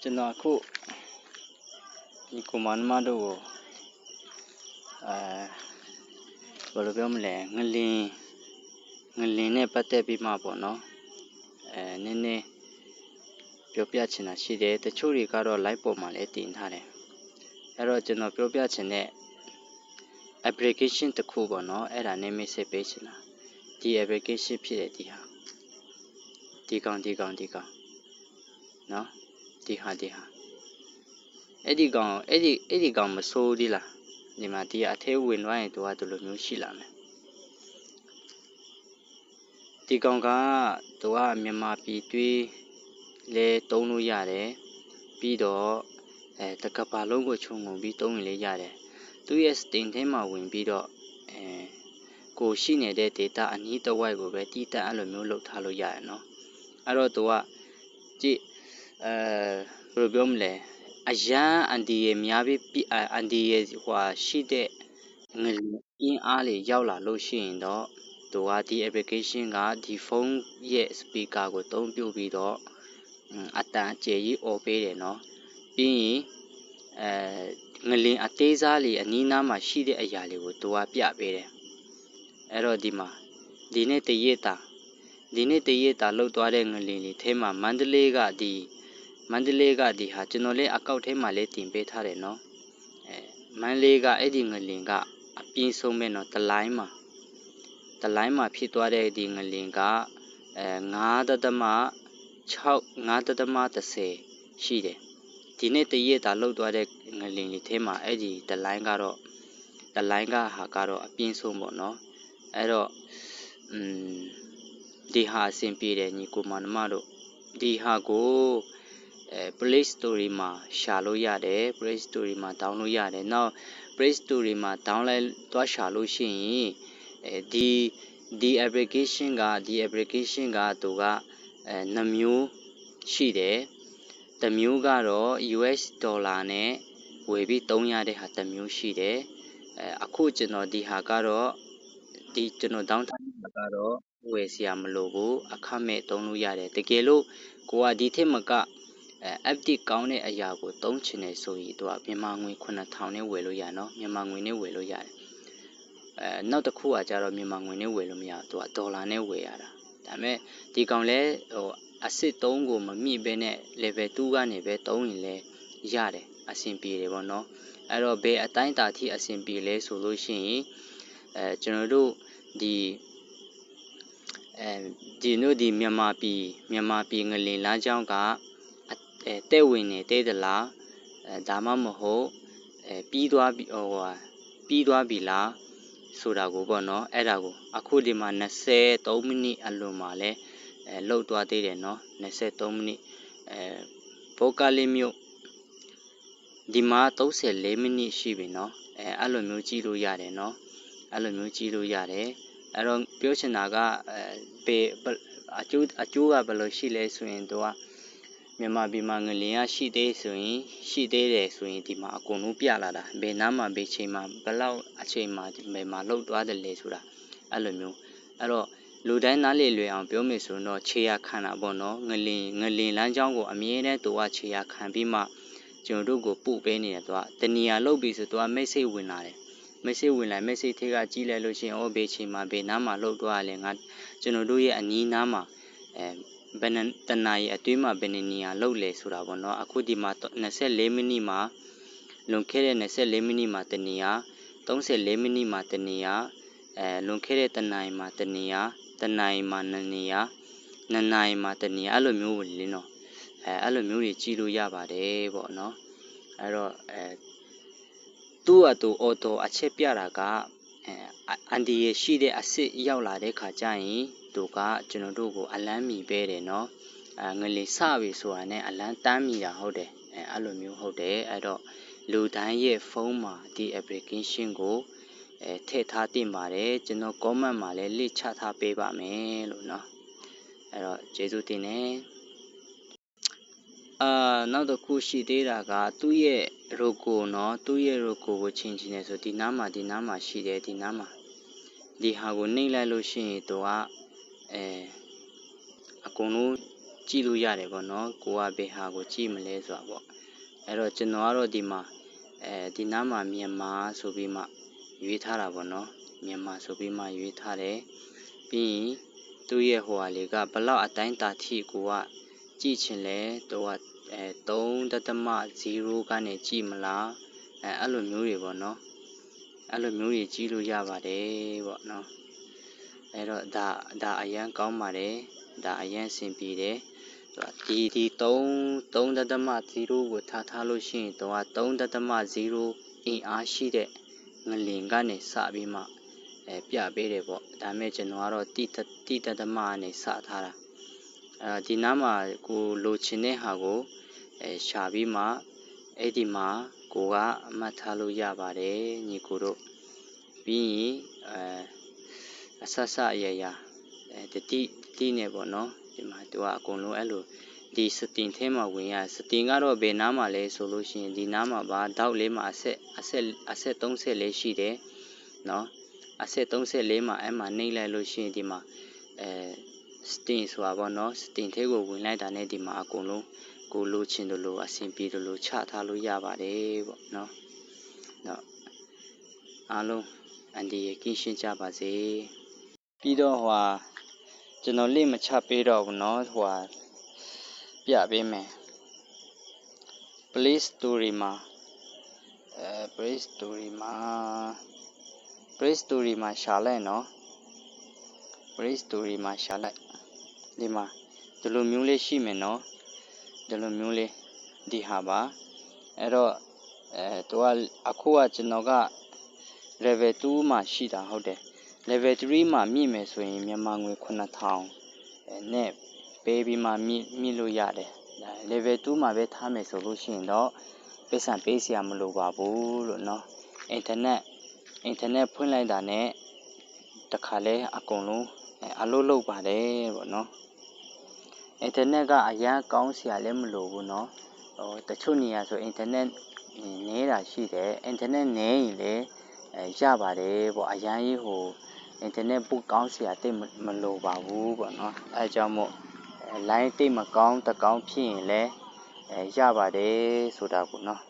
ကျွန်တော်အခုဒီကိုမန်မတို့ကိုအဲဘယ်လိုပြောမလဲငလင်ငလင်နဲ့ပတ်သက်ပြီးမှပေါ့နော်အဲနည်းနည်းပြောပြချင်တာရှိတယ်တချို့တွေကတော့ live ပေါ်မှာလည်းတင်ထားတယ်အဲ့တော့ကျွန်တော်ပြောပြချင်တဲ့ application တစ်ခုပေါ့နော်အဲ့ဒါနဲ့ message ပေးချင်တာဒီ application ဖြစ်တယ်ဒီဟာဒီကောင်ဒီကောင်ဒီကောင် နော်ဒီဟာဒီဟာအဲ့ဒီကောင်အဲ့ဒီအဲ့ဒီကောင်မဆိုးသေးလားဒီမှာဒီအထဲဝင်သွားရင်သူကဒီလိုမျိုးရှိလာမယ်ဒီကောင်ကသူကမြန်မာပြည်တွေးလဲတုံးလို့ရတယ်ပြီးတော့အဲတကပါလုံးကိုခြုံငုံပြီးတုံးရင်လည်းရတယ်သူ့ရဲ့ sting ထဲမှာဝင်ပြီးတော့အဲကိုရှိနေတဲ့ data အနည်းတစ်ဝိုက်ကိုပဲတီးတက်အဲ့လိုမျိုးလုပ်ထားလို့ရတယ်နော်အဲ့တော့သူကကြည့် အဲဘယ်လိုပြောမလဲအရန်အန်ဒီရဲ့များပြီးအန်ဒီရဲ့ဟွာရှိတဲ့ငလအင်းအားလေရောက်လာလို့ရှိရင်တော့သူကဒီ application ကဒီဖုန်းရဲ့ speaker ကိုသုံးပြုပြီးတော့အတန်ကြေကြီးအော်ပေးတယ်နော်ပြီးရင်အဲငလင်အသေးစားလေးအနီးနားမှာရှိတဲ့အရာလေးကိုသူကပြပေးတယ်အဲ့တော့ဒီမှာဒီနေ့တရက်တာဒီနေ့တရက်တာလှုပ်သွားတဲ့ငလင်လေးထဲမှာမန္တလေးကဒီ မန္တလေးကဒီဟာကျွန်တော်လည်းအကောက်ထဲမှာလည်းတင်ပေးထားတယ်နော်အဲမန္တလေးကအဲ့ဒီငလင်ကအပြင်းဆုံးပဲနော်တလိုင်းမှာတလိုင်းမှာဖြစ်သွားတဲ့ဒီငလင်ကအဲ9တသမ6 9တသမ30ရှိတယ်ဒီနေ့တရက်တာလှုပ်သွားတဲ့ငလင်လေးထဲမှာအဲ့ဒီတလိုင်းကတော့တလိုင်းကဟာကတော့အပြင်းဆုံးပေါ့နော်အဲ့တော့อืมဒီဟာအဆင်ပြေတယ်ညီကိုမနမတို့ဒီဟာကို အဲ Play Store မှာရှာလို့ရတယ် Play Store မှာ download လို့ရတယ်နောက် Play Store မှာ download သွားရှာလို့ရှိရင်အဲဒီဒီ application ကဒီ application ကသူကအဲနှမျိုးရှိတယ်တစ်မျိုးကတော့ US ဒေါ်လာနဲ့ဝယ်ပြီးသုံးရတဲ့ဟာတစ်မျိုးရှိတယ်အဲအခုကျွန်တော်ဒီဟာကတော့ဒီကျွန်တော် down ထားတာကတော့ဝယ်စရာမလိုဘူးအခမဲ့သုံးလို့ရတယ်တကယ်လို့ကိုကဒီထက်မက အဲ update ကောင်းတဲ့အရာကိုသုံးချင်တယ်ဆိုရင်သူကမြန်မာငွေ9000နဲ့ဝယ်လို့ရနော်မြန်မာငွေနဲ့ဝယ်လို့ရတယ်အဲနောက်တစ်ခုကကြတော့မြန်မာငွေနဲ့ဝယ်လို့မရသူကဒေါ်လာနဲ့ဝယ်ရတာဒါပေမဲ့ဒီကောင်လဲဟိုအစစ်3ကိုမမြင့်ဘဲနဲ့ level 2ကနေပဲသုံးရင်လဲရတယ်အဆင်ပြေတယ်ပေါ့နော်အဲ့တော့ဘယ်အတိုင်းတာထိအဆင်ပြေလဲဆိုလို့ရှိရင်အဲကျွန်တော်တို့ဒီအဲဒီတို့ဒီမြန်မာပြည်မြန်မာပြည်ငလင်လမ်းကြောင်းက အဲတဲ့ဝင်နေတဲ့သလားအဲဒါမှမဟုတ်အဲပြီးသွားပြီဟိုဟာပြီးသွားပြီလားဆိုတာကိုပေါ့နော်အဲ့ဒါကိုအခုဒီမှာ23မိနစ်အလွန်မှာလဲအဲလှုပ်သွားသေးတယ်နော်23မိနစ်အဲဘောကလေးမြို့ဒီမှာ34မိနစ်ရှိပြီနော်အဲအဲ့လိုမျိုးကြည့်လို့ရတယ်နော်အဲ့လိုမျိုးကြည့်လို့ရတယ်အဲ့တော့ပြောချင်တာကအဲပေအကျိုးအကျိုးကဘယ်လိုရှိလဲဆိုရင်သူက မြန်မာပြည်မှာငလင်ရရှိသေးဆိုရင်ရှိသေးတယ်ဆိုရင်ဒီမှာအကုန်လုံးပြလာတာဘယ်နားမှာဘယ်ချိန်မှာဘယ်လောက်အချိန်မှာဒီမှာလှုပ်သွားတယ်လဲဆိုတာအဲ့လိုမျိုးအဲ့တော့လူတိုင်းနားလေလွယ်အောင်ပြောမယ်ဆိုတော့ခြေရခံတာပေါ့နော်ငလင်ငလင်လမ်းကြောင်းကိုအမြဲတမ်းသူကခြေရခံပြီးမှကျွန်တော်တို့ကိုပို့ပေးနေတယ်သူကတဏီယာလှုပ်ပြီးဆိုသူကမိတ်ဆိတ်ဝင်လာတယ်မိတ်ဆိတ်ဝင်လာမိတ်ဆိတ်ထဲကကြီးလိုက်လို့ရှိရင်ဩဘေးချိန်မှာဘေးနားမှာလှုပ်သွားရလဲငါကျွန်တော်တို့ရဲ့အနီးနားမှာအဲ ဘယ်နှတနာရီအတွင်းမှာဘယ်နှနေရာလှုပ်လဲဆိုတာပေါ့နော်အခုဒီမှာ24မိနစ်မှာလွန်ခဲ့တဲ့24မိနစ်မှာတနေရာ34မိနစ်မှာတနေရာအဲလွန်ခဲ့တဲ့တနာရီမှာတနေရာတနာရီမှာ2နေရာ2နာရီမှာတနေရာအဲ့လိုမျိုးလင်းတော့အဲအဲ့လိုမျိုးတွေကြည့်လို့ရပါတယ်ပေါ့နော်အဲ့တော့အဲသူ့အတူအော်တိုအချက်ပြတာကအဲအန်ဒီရရှိတဲ့အစ်စ်ရောက်လာတဲ့ခါကျရင် သူကကျွန်တော်တို့ကိုအလန်းမီပေးတယ်နော်အဲငလီစပြီဆိုတာနဲ့အလန်းတန်းမီတာဟုတ်တယ်အဲအဲ့လိုမျိုးဟုတ်တယ်အဲ့တော့လူတိုင်းရဲ့ဖုန်းမှာဒီ application ကိုအဲထည့်ထားတင်ပါတယ်ကျွန်တော် comment မှာလည်း link ချထားပေးပါမယ်လို့เนาะအဲ့တော့ကျေးဇူးတင်နေအာနောက်တစ်ခုရှိသေးတာကသူ့ရဲ့ logo เนาะသူ့ရဲ့ logo ကိုချင်းချင်းနေဆိုဒီနားမှာဒီနားမှာရှိတယ်ဒီနားမှာဒီဟာကိုနှိမ့်လိုက်လို့ရှိရင်သူက အဲအကုန်လုံးကြည့်လို့ရတယ်ပေါ့နော်ကိုကဘယ်ဟာကိုကြည့်မလဲဆိုတာပေါ့အဲ့တော့ကျွန်တော်ကတော့ဒီမှာအဲဒီနားမှာမြန်မာဆိုပြီးမှရွေးထားတာပေါ့နော်မြန်မာဆိုပြီးမှရွေးထားတယ်ပြီးရင်သူ့ရဲ့ဟိုဟာလေးကဘလောက်အတိုင်းတာထိကိုကကြည့်ချင်လဲသူကအဲ3.0ကနေကြည့်မလားအဲအဲ့လိုမျိုးတွေပေါ့နော်အဲ့လိုမျိုးတွေကြည့်လို့ရပါတယ်ပေါ့နော် အဲ့တော့ဒါဒါအရန်ကောင်းပါတယ်ဒါအရန်အဆင်ပြေတယ်ဒီဒီ3 3.0ကိုထားထားလို့ရှိရင်တော့3.0အင်အားရှိတဲ့ငလင်ကနေစပြီးမှအဲပြပေးတယ်ပေါ့ဒါမဲ့ကျွန်တော်ကတော့တိတိတသမကနေစထားတာအဲဒီနားမှာကိုလိုချင်တဲ့ဟာကိုအဲရှာပြီးမှအဲ့ဒီမှာကိုကအမှတ်ထားလို့ရပါတယ်ညီကိုတို့ပြီးရင်အဲ အဆက်ဆက်အရရအဲတတိတတိနဲ့ပေါ့နော်ဒီမှာသူကအကုန်လုံးအဲ့လိုဒီစတင်ထဲမှာဝင်ရစတင်ကတော့ဘယ်နားမှာလဲဆိုလို့ရှိရင်ဒီနားမှာပါတောက်လေးမှာအဆက်အဆက်အဆက်30လေးရှိတယ်နော်အဆက်34မှာအဲ့မှာနှိမ့်လိုက်လို့ရှိရင်ဒီမှာအဲစတင်ဆိုတာပေါ့နော်စတင်ထဲကိုဝင်လိုက်တာနဲ့ဒီမှာအကုန်လုံးကိုလိုချင်တယ်လို့အဆင်ပြေတယ်လို့ချထားလို့ရပါတယ်ပေါ့နော်နော်အားလုံးအန်ဒီရကင်းရှင်းကြပါစေ ပြီးတော့ဟိုဟာကျွန်တော်လေးမချပေးတော့ဘူးเนาะဟိုဟာပြပေးမယ် Play Story မှာအဲ Play Story မှာ Play Story မှာရှာလိုက်เนาะ Play Story မှာရှာလိုက်ဒီမှာဒီလိုမျိုးလေးရှိမယ်เนาะဒီလိုမျိုးလေးဒီဟာပါအဲ့တော့အဲသူကအခုကကျွန်တော်က level 2မှာရှိတာဟုတ်တယ် level 3မှာမြင့်မယ်ဆိုရင်မြန်မာငွေ9000နဲ့ပေးပြီးမှမြင့်မြင့်လို့ရတယ် level 2မှာပဲထားမယ်ဆိုလို့ရှိရင်တော့ပတ်စံပေးစရာမလိုပါဘူးလို့เนาะအင်တာနက်အင်တာနက်ဖွင့်လိုက်တာနဲ့တခါလဲအကုန်လုံးအလုပ်လုပ်ပါတယ်ပေါ့เนาะအင်တာနက်ကအရန်ကောင်းစရာလည်းမလိုဘူးเนาะဟိုတချို့နေရာဆိုအင်တာနက်နည်းတာရှိတယ်အင်တာနက်နည်းရင်လည်း အဲရပါတယ်ပေါ့အရန်ကြီးဟိုအင်တာနက်ပုတ်ကောင်းစရာတိတ်မလိုပါဘူးပေါ့နော်အဲကြောင့်မို့ line တိတ်မကောင်းတကောင်းဖြစ်ရင်လည်းအဲရပါတယ်ဆိုတာပေါ့နော်